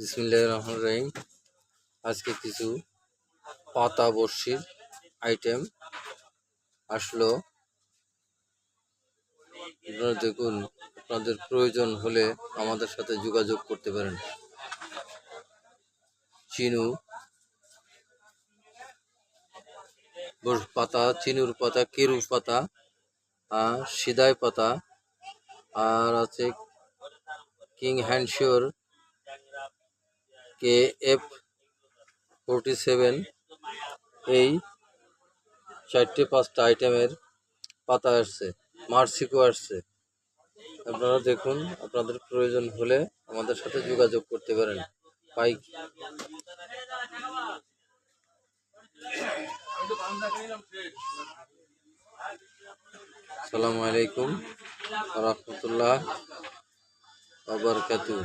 বিসমিল্লাহ রহমান রহিম। আজকে কিছু পাতা বর্ষির আইটেম আসলো। আপনারা দেখুন, আপনাদের প্রয়োজন হলে আমাদের সাথে যোগাযোগ করতে পারেন। চিনু পাতা, চিনুর পাতা কেরু পাতা সিদাই পাতা, আর আছে কিং হ্যান্ডশিওর কে এফ ফোরটি সেভেন এই চারটে পাঁচটা আইটেমের পাতা আসছে, মার্সিকো আসছে। আপনারা দেখুন, আপনাদের প্রয়োজন হলে আমাদের সাথে যোগাযোগ করতে পারেন। পাইক সালামু আলাইকুম। রহমতুল্লাহ। বাবরকাতু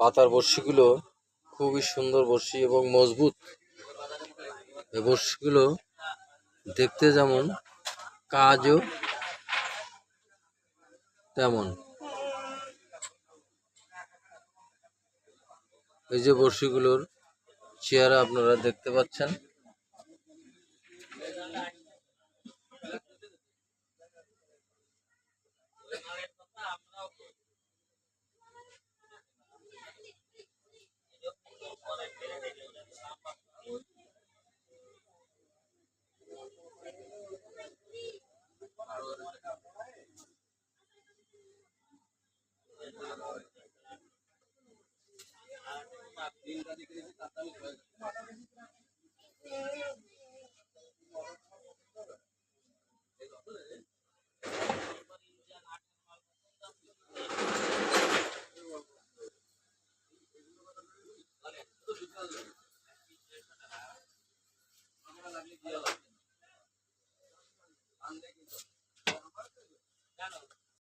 পাতার বড়শিগুলো খুবই সুন্দর বড়শি এবং মজবুত। এই বড়শিগুলো দেখতে যেমন কাজও তেমন। এই যে বড়শিগুলোর চেহারা আপনারা দেখতে পাচ্ছেন। madeira de acreditar tão grande.